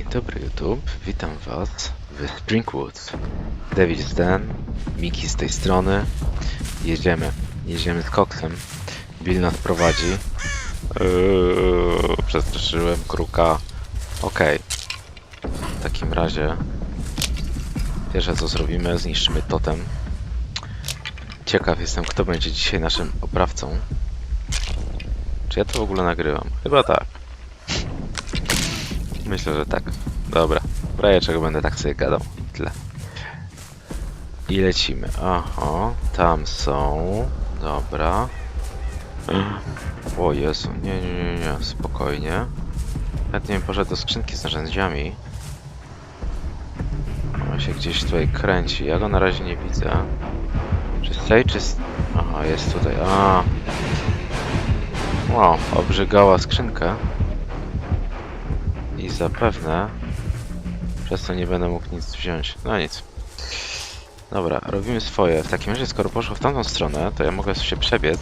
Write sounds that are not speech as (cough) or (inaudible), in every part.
Dzień dobry YouTube, witam was w Springwoods. David z Den, Miki z tej strony. Jedziemy, jedziemy z koksem. Bill nas prowadzi. Eee, przestraszyłem kruka. Okej. W takim razie pierwsze co zrobimy, zniszczymy totem. Ciekaw jestem, kto będzie dzisiaj naszym oprawcą. Czy ja to w ogóle nagrywam? Chyba tak. Myślę, że tak. Dobra. W razie czego będę tak sobie gadał. Tyle. I lecimy. Oho, tam są. Dobra. O Jezu, nie, nie, nie, nie, spokojnie. Chętnie bym poszedł do skrzynki z narzędziami. On się gdzieś tutaj kręci. Ja go na razie nie widzę. Czy stoi, czy... Aha, jest tutaj. A. Wow, obrzygała skrzynkę. I zapewne przez to nie będę mógł nic wziąć. No nic. Dobra, robimy swoje. W takim razie, skoro poszło w tamtą stronę, to ja mogę się przebiec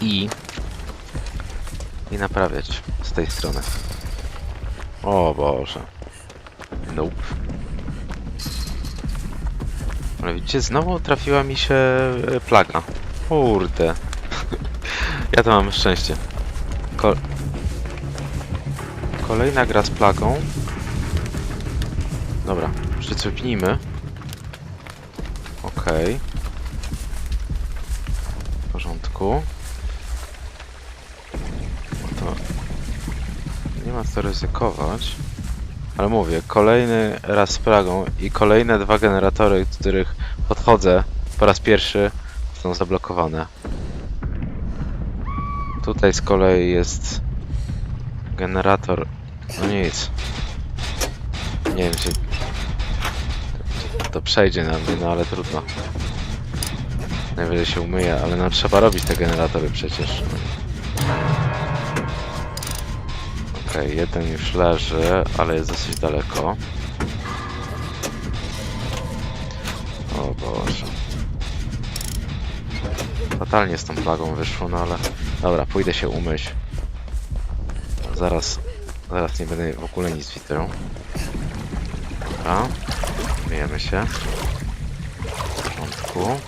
i i naprawiać z tej strony. O Boże. Nope. Ale widzicie, znowu trafiła mi się e, plaga. Kurde. (laughs) ja to mam szczęście. Kolejna gra z plagą. Dobra, przycupnijmy. Okej. W porządku. No to nie ma co ryzykować. Ale mówię, kolejny raz z plagą i kolejne dwa generatory, do których podchodzę po raz pierwszy, są zablokowane. Tutaj z kolei jest generator. No nic. Nie wiem, czy to przejdzie na mnie, no ale trudno. Najwyżej się umyje, ale no trzeba robić te generatory przecież. Okej, jeden już leży, ale jest dosyć daleko. O Boże. Fatalnie z tą plagą wyszło, no ale... Dobra, pójdę się umyć. Zaraz, zaraz nie będę w ogóle nic widział. Dobra, myjemy się. W porządku.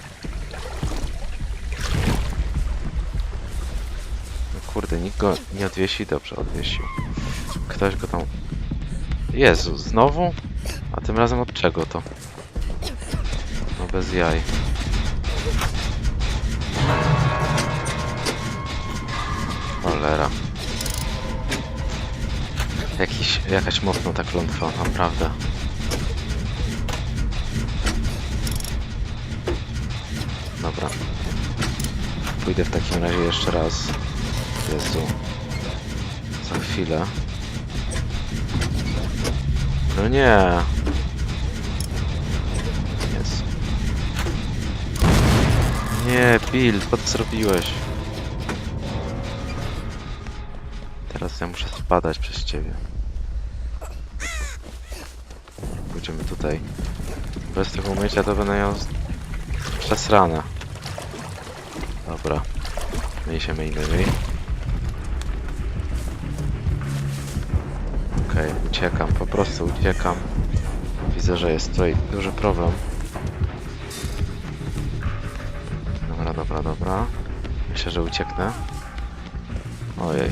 No kurde, nikt go nie odwiesi? Dobrze, odwiesił. Ktoś go tam... Jezu, znowu? A tym razem od czego to? No bez jaj. Cholera. Jakiś, jakaś mocno ta klątwa, naprawdę. Dobra. Pójdę w takim razie jeszcze raz. Jezu. Za chwilę. No nie. Jezu. Nie, Bill, co ty zrobiłeś? Teraz ja muszę spadać przez ciebie. Pójdziemy tutaj. Bez tego umycia to będę ją przesrane. Dobra. Myj się, myj, myj. Okej, uciekam, po prostu uciekam. Widzę, że jest tutaj duży problem. Dobra, dobra, dobra. Myślę, że ucieknę. Ojej.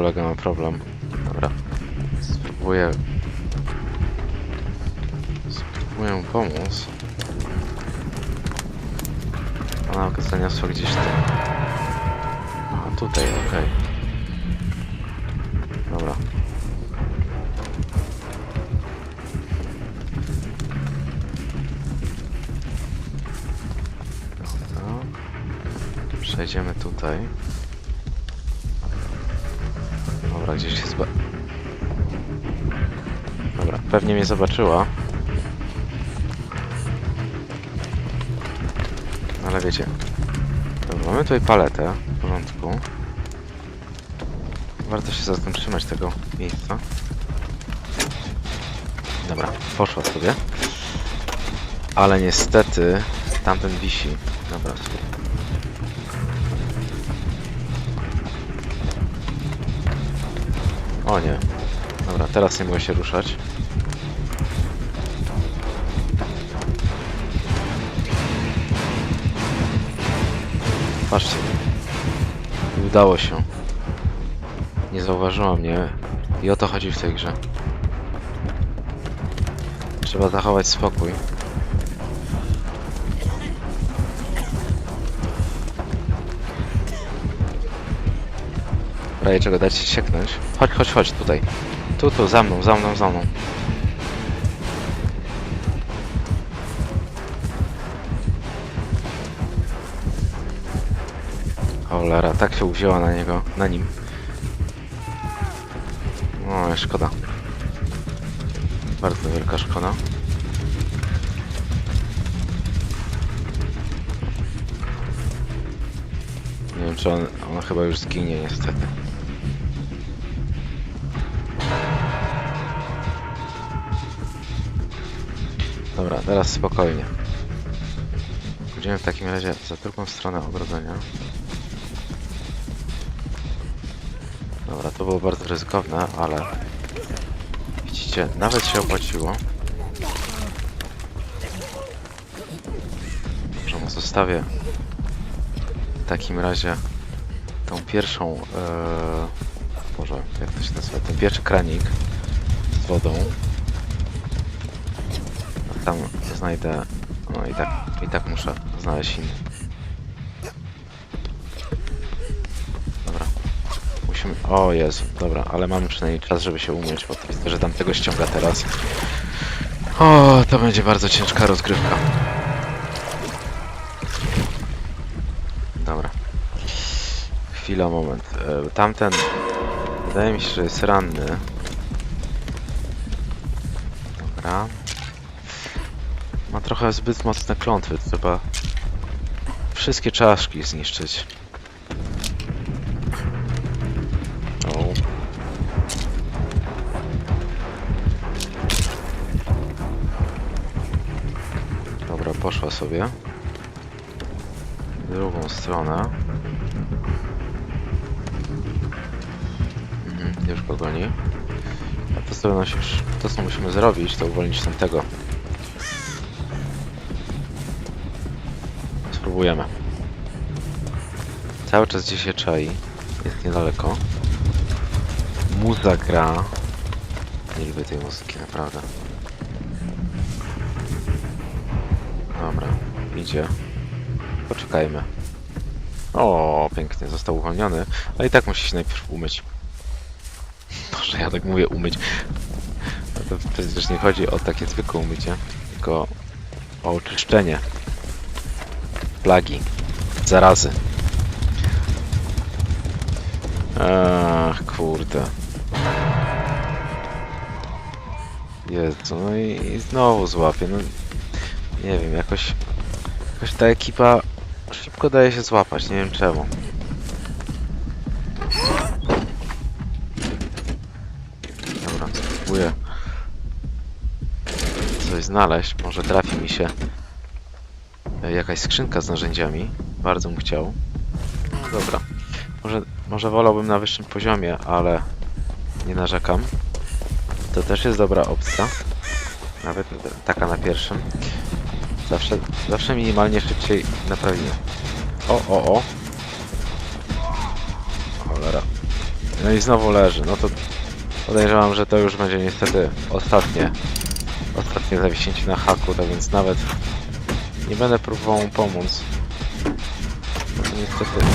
Kolega ma problem. Dobra. Spróbuję... Spróbuję pomóc. Ona go zaniosła gdzieś tam. A tutaj, okej. Dobra. Dobra. Przejdziemy tutaj. Dobra, gdzieś się. Dobra, pewnie mnie zobaczyła. Ale wiecie. Dobra, mamy tutaj paletę. W porządku. Warto się zatem trzymać tego miejsca. Dobra, poszła sobie. Ale niestety tamten wisi. Dobra, O nie. Dobra, teraz nie mogę się ruszać. Patrzcie. Udało się. Nie zauważyła mnie. I o to chodzi w tej grze. Trzeba zachować spokój. W razie czego dać się sieknąć. Chodź, chodź, chodź tutaj. Tu, tu, za mną, za mną, za mną. Cholera, tak się uwzięła na niego, na nim. O, szkoda. Bardzo wielka szkoda. Wiem, czy on, on chyba już zginie niestety. Dobra, teraz spokojnie. Pójdziemy w takim razie za drugą stronę ogrodzenia. Dobra, to było bardzo ryzykowne, ale widzicie, nawet się opłaciło. Że mu zostawię takim razie tą pierwszą, e, Boże, jak to się nazywa, ten pierwszy kranik z wodą. Tam znajdę, no i tak, i tak muszę znaleźć inny. Dobra. Musimy, o Jezu, dobra, ale mamy przynajmniej czas, żeby się umyć, bo to widzę, że tam tego ściąga teraz. O, to będzie bardzo ciężka rozgrywka. Dobra. Chwila, moment. E, Tamten wydaje mi się, że jest ranny. Dobra. Ma trochę zbyt mocne klątwy, trzeba wszystkie czaszki zniszczyć. O. Dobra, poszła sobie. W drugą stronę. Już go goni. A to, co, już, to co musimy zrobić, to uwolnić tamtego. Spróbujemy. Cały czas gdzieś się czai. Jest niedaleko. Muza gra. Nie lubię tej muzyki, naprawdę. Dobra, idzie. Poczekajmy. O, pięknie, został uwolniony. Ale i tak musi się najpierw umyć. Boże, ja tak mówię umyć. No to przecież nie chodzi o takie zwykłe umycie, tylko o oczyszczenie plagi, zarazy. Ach, kurde. Jezu, no i, i znowu złapie, no nie wiem, jakoś, jakoś ta ekipa szybko daje się złapać, nie wiem czemu. Spróbuję coś znaleźć, może trafi mi się jakaś skrzynka z narzędziami, bardzo bym chciał. Dobra, może, może wolałbym na wyższym poziomie, ale nie narzekam. To też jest dobra opcja. Nawet taka na pierwszym. Zawsze, zawsze minimalnie szybciej naprawimy. O, o, o. Cholera. No i znowu leży. No to podejrzewam, że to już będzie niestety ostatnie. Ostatnie zawiśnięcie na haku, tak więc nawet nie będę próbował mu pomóc. Niestety.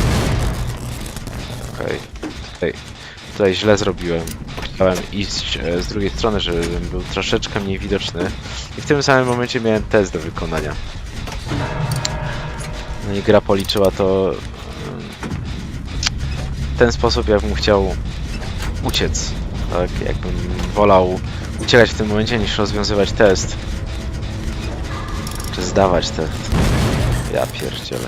Okej. Tutaj, tutaj źle zrobiłem. Chciałem iść e, z drugiej strony, żebym był troszeczkę mniej widoczny. I w tym samym momencie miałem test do wykonania. No i gra policzyła to em, w ten sposób, jakbym chciał uciec. Tak, jakbym wolał uciekać w tym momencie niż rozwiązywać test. Czy zdawać test. Ja pierdzielę.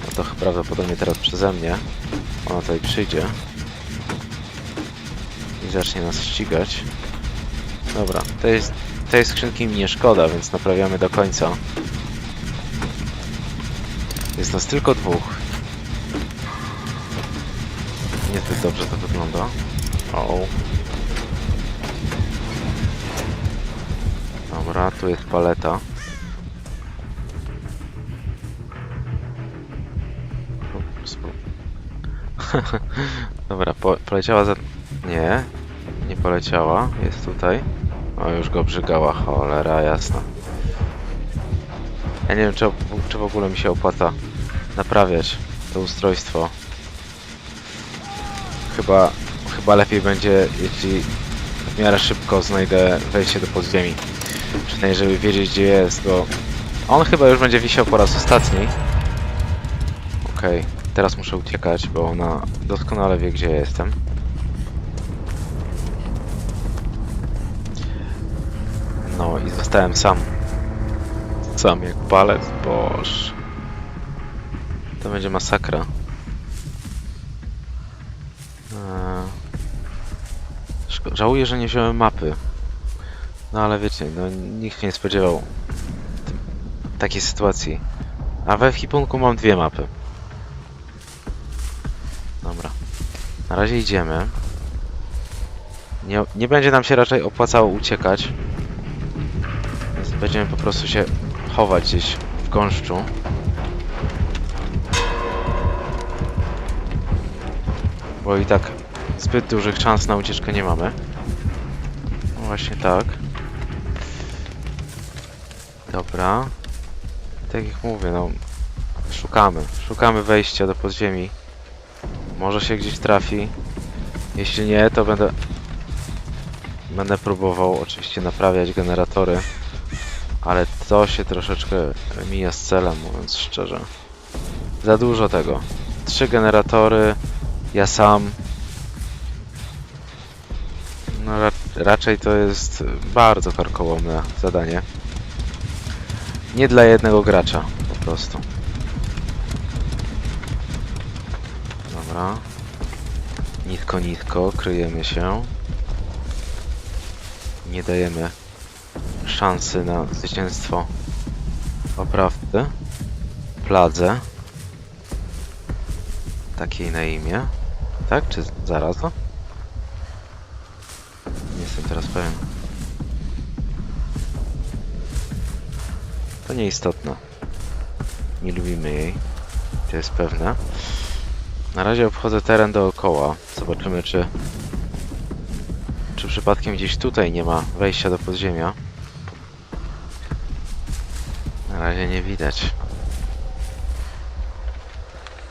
No to prawdopodobnie teraz przeze mnie. Ona tutaj przyjdzie. I zacznie nas ścigać. Dobra, tej, tej skrzynki mi nie szkoda, więc naprawiamy do końca. Jest nas tylko dwóch. Niezbyt dobrze to wygląda. O. Dobra, tu jest paleta. (laughs) Dobra, po, poleciała za... Nie, nie poleciała. Jest tutaj. O, już go brzygała, cholera jasna. Ja nie wiem, czy, czy w ogóle mi się opłaca naprawiać to ustrojstwo. Chyba, chyba lepiej będzie, jeśli w miarę szybko znajdę wejście do podziemi. Przynajmniej, żeby wiedzieć, gdzie jest, bo on chyba już będzie wisiał po raz ostatni. Okej, teraz muszę uciekać, bo ona doskonale wie, gdzie ja jestem. No i zostałem sam. Sam jak palec, boż. To będzie masakra. Eee, szko- Żałuję, że nie wziąłem mapy. No ale wiecie, no nikt się nie spodziewał takiej sytuacji. A we Hipunku mam dwie mapy. Dobra. Na razie idziemy. Nie, nie będzie nam się raczej opłacało uciekać. Więc będziemy po prostu się chować gdzieś w gąszczu. Bo i tak zbyt dużych szans na ucieczkę nie mamy. No właśnie tak. Dobra. Tak jak mówię, no szukamy. Szukamy wejścia do podziemi. Może się gdzieś trafi. Jeśli nie, to będę będę próbował oczywiście naprawiać generatory. Ale to się troszeczkę mija z celem, mówiąc szczerze. Za dużo tego. Trzy generatory, ja sam. No ra raczej to jest bardzo karkołomne zadanie. Nie dla jednego gracza, po prostu. Dobra. Nitko, nitko, kryjemy się. Nie dajemy szansy na zwycięstwo oprawdy. Pladze. Takiej na imię. Tak? Czy zaraza? Teraz pewien. To nieistotne. Nie lubimy jej. To jest pewne. Na razie obchodzę teren dookoła. Zobaczymy, czy... Czy przypadkiem gdzieś tutaj nie ma wejścia do podziemia. Na razie nie widać.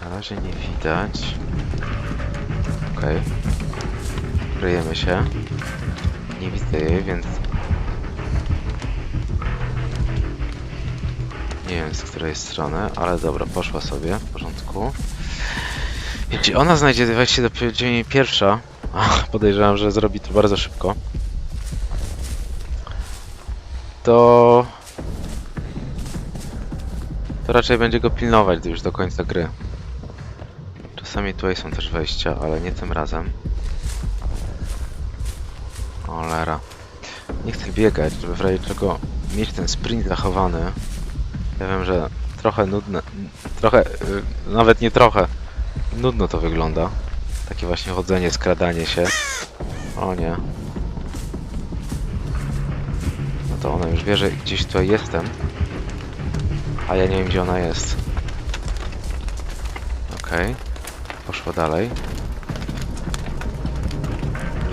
Na razie nie widać. Okej. Kryjemy się. Nie widzę jej, więc... Nie wiem z której strony, ale dobra, poszła sobie, w porządku. Jeśli ona znajdzie wejście do podziemi pierwsza, podejrzewam, że zrobi to bardzo szybko, to... To raczej będzie go pilnować już do końca gry. Czasami tutaj są też wejścia, ale nie tym razem. Olera. Nie chcę biegać, żeby w razie czego mieć ten sprint zachowany. Ja wiem, że trochę nudne, trochę, y, nawet nie trochę, nudno to wygląda. Takie właśnie chodzenie, skradanie się. O nie. No to ona już wie, że gdzieś tutaj jestem. A ja nie wiem, gdzie ona jest. Okej. Poszło dalej.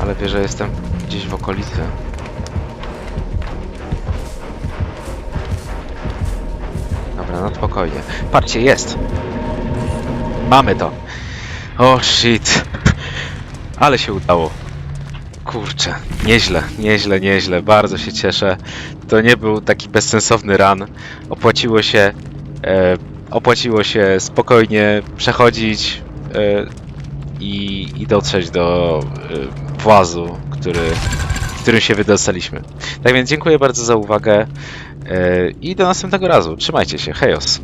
Ale wie, że jestem gdzieś w okolicy. Dobra, no spokojnie. Patrzcie, jest! Mamy to! O shit! Ale się udało. Kurczę, nieźle, nieźle, nieźle. Bardzo się cieszę. To nie był taki bezsensowny run. Opłaciło się, e, opłaciło się spokojnie przechodzić e, i, i dotrzeć do e, włazu, który, w którym się wydostaliśmy. Tak więc dziękuję bardzo za uwagę e, i do następnego razu. Trzymajcie się, hejos!